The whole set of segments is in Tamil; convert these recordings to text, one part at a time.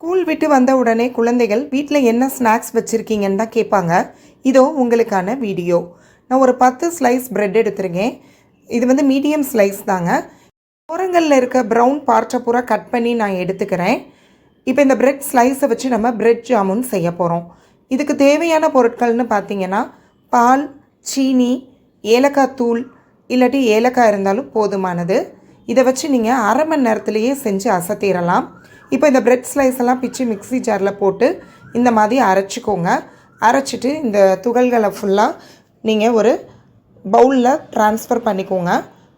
ஸ்கூல் விட்டு வந்த உடனே குழந்தைகள் வீட்டில் என்ன ஸ்நாக்ஸ் வச்சுருக்கீங்கன்னு தான் கேட்பாங்க. இதோ உங்களுக்கான வீடியோ. நான் ஒரு பத்து ஸ்லைஸ் ப்ரெட் எடுத்துருக்கேன். இது வந்து மீடியம் ஸ்லைஸ் தாங்க. ஓரங்களில் இருக்க ப்ரௌன் பார்ட்டை பூரா கட் பண்ணி நான் எடுத்துக்கிறேன். இப்போ இந்த ப்ரெட் ஸ்லைஸை வச்சு நம்ம ப்ரெட் ஜாமுன் செய்ய போகிறோம் இதுக்கு தேவையான பொருட்கள்னு பார்த்தீங்கன்னா பால் சீனி ஏலக்காய் தூள் இல்லாட்டி ஏலக்காய் இருந்தாலும் போதுமானது. இதை வச்சு நீங்கள் அரை மணி நேரத்துலையே செஞ்சு அசத்திடலாம் இப்போ இந்த பிரெட் ஸ்லைஸ் எல்லாம் பிச்சு மிக்ஸி ஜாரில் போட்டு இந்த மாதிரி அரைச்சிக்கோங்க. அரைச்சிட்டு இந்த துகள்களை ஃபுல்லாக நீங்கள் ஒரு பவுலில் ட்ரான்ஸ்ஃபர் பண்ணிக்கோங்க.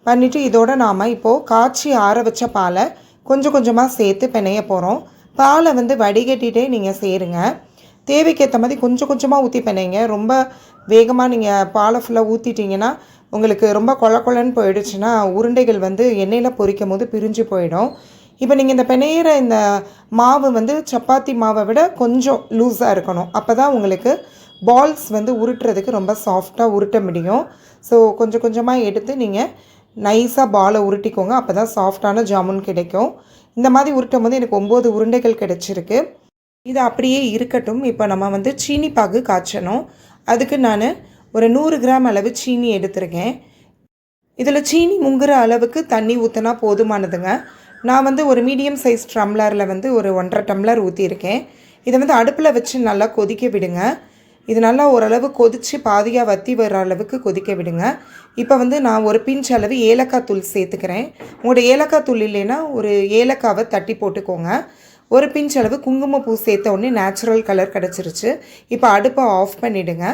பண்ணிவிட்டு இதோட நாம் இப்போது காய்ச்சி ஆற வச்ச பாலை கொஞ்சம் கொஞ்சமாக சேர்த்து பிணைய போகிறோம் பாலை வந்து வடிகட்டிகிட்டே நீங்கள் சேருங்க. தேவைக்கேற்ற மாதிரி கொஞ்சம் கொஞ்சமாக ஊற்றி பிணைங்க ரொம்ப வேகமாக நீங்கள் பாலை ஃபுல்லாக ஊற்றிட்டீங்கன்னா உங்களுக்கு ரொம்ப கொல கொலன்னு போயிடுச்சுன்னா உருண்டைகள் வந்து எண்ணெயில் பொரிக்கும் போது பிரிஞ்சு போயிடும். இப்போ நீங்கள் இந்த பிணையிற இந்த மாவு வந்து சப்பாத்தி மாவை விட கொஞ்சம் லூஸாக இருக்கணும். அப்போ தான் உங்களுக்கு பால்ஸ் வந்து உருட்டுறதுக்கு ரொம்ப சாஃப்டாக உருட்ட முடியும். ஸோ கொஞ்சம் கொஞ்சமாக எடுத்து நீங்கள் நைஸாக பாலை உருட்டிக்கோங்க. அப்போ தான் சாஃப்டான ஜாமுன் கிடைக்கும். இந்த மாதிரி உருட்டும் போது எனக்கு ஒம்பது உருண்டைகள் கிடச்சிருக்கு. இது அப்படியே இருக்கட்டும். இப்போ நம்ம வந்து சீனி பாகு காய்ச்சணும். அதுக்கு நான் ஒரு நூறு கிராம் அளவு சீனி எடுத்திருக்கேன். இதில் சீனி முங்குற அளவுக்கு தண்ணி ஊற்றினா போதுமானதுங்க. நான் வந்து ஒரு மீடியம் சைஸ் டம்ளரில் வந்து ஒரு ஒன்றரை டம்ளர் ஊற்றியிருக்கேன் இதை வந்து அடுப்பில் வச்சு நல்லா கொதிக்க விடுங்க. இது நல்லா ஓரளவு கொதித்து பாதியாக வற்றி வர அளவுக்கு கொதிக்க விடுங்க. இப்போ வந்து நான் ஒரு பிஞ்ச் அளவு ஏலக்காய் தூள் சேர்த்துக்கிறேன். உங்களோட ஏலக்காய் தூள் இல்லைன்னா ஒரு ஏலக்காவை தட்டி போட்டுக்கோங்க. ஒரு பிஞ்ச் அளவு குங்குமப்பூ சேர்த்த உடனே நேச்சுரல் கலர் கிடச்சிருச்சு. இப்போ அடுப்பை ஆஃப் பண்ணிவிடுங்க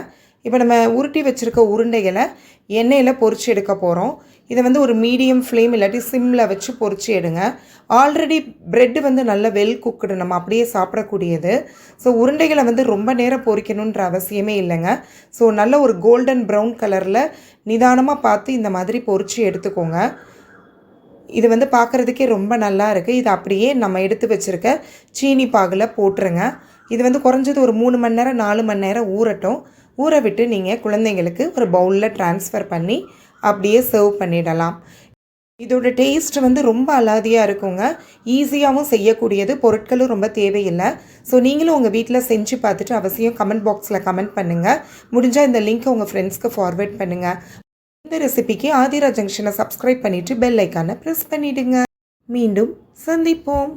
இப்போ நம்ம உருட்டி வச்சுருக்க உருண்டைகளை எண்ணெயில் பொறிச்சு எடுக்க போகிறோம் இதை வந்து ஒரு மீடியம் ஃப்ளேம் இல்லாட்டி சிம்மில் வச்சு பொறிச்சு எடுங்க. ஆல்ரெடி பிரெட்டு வந்து நல்ல வெல் குக்குடு நம்ம அப்படியே சாப்பிடக்கூடியது. ஸோ உருண்டைகளை வந்து ரொம்ப நேரம் பொறிக்கணுன்ற அவசியமே இல்லைங்க. ஸோ நல்ல ஒரு கோல்டன் ப்ரௌன் கலரில் நிதானமாக பார்த்து இந்த மாதிரி பொரிச்சு எடுத்துக்கோங்க. இது வந்து பார்க்குறதுக்கே ரொம்ப நல்லா இருக்குது இது அப்படியே நம்ம எடுத்து வச்சுருக்க சீனி பாகில் போட்டுருங்க. இது வந்து குறைஞ்சது ஒரு மூணு மணி நேரம் நாலு மணி நேரம் ஊறட்டும். ஊற விட்டு நீங்கள் குழந்தைங்களுக்கு ஒரு பவுலில் ட்ரான்ஸ்ஃபர் பண்ணி அப்படியே சர்வ் பண்ணிடலாம். இதோட டேஸ்ட் வந்து ரொம்ப அலாதியாக இருக்குங்க. ஈஸியாகவும் செய்யக்கூடியது. பொருட்களும் ரொம்ப தேவையில்லை. ஸோ நீங்களும் உங்கள் வீட்டில் செஞ்சு பார்த்துட்டு அவசியம் கமெண்ட் பாக்ஸில் கமெண்ட் பண்ணுங்கள் முடிஞ்சால் இந்த லிங்க்கை உங்கள் ஃப்ரெண்ட்ஸ்க்கு ஃபார்வேர்ட் பண்ணுங்கள் இந்த ரெசிபிக்கு ஆதிரா ஜங்ஷனை சப்ஸ்கிரைப் பண்ணிவிட்டு பெல் ஐக்கானை ப்ரெஸ் பண்ணிவிடுங்க மீண்டும் சந்திப்போம்.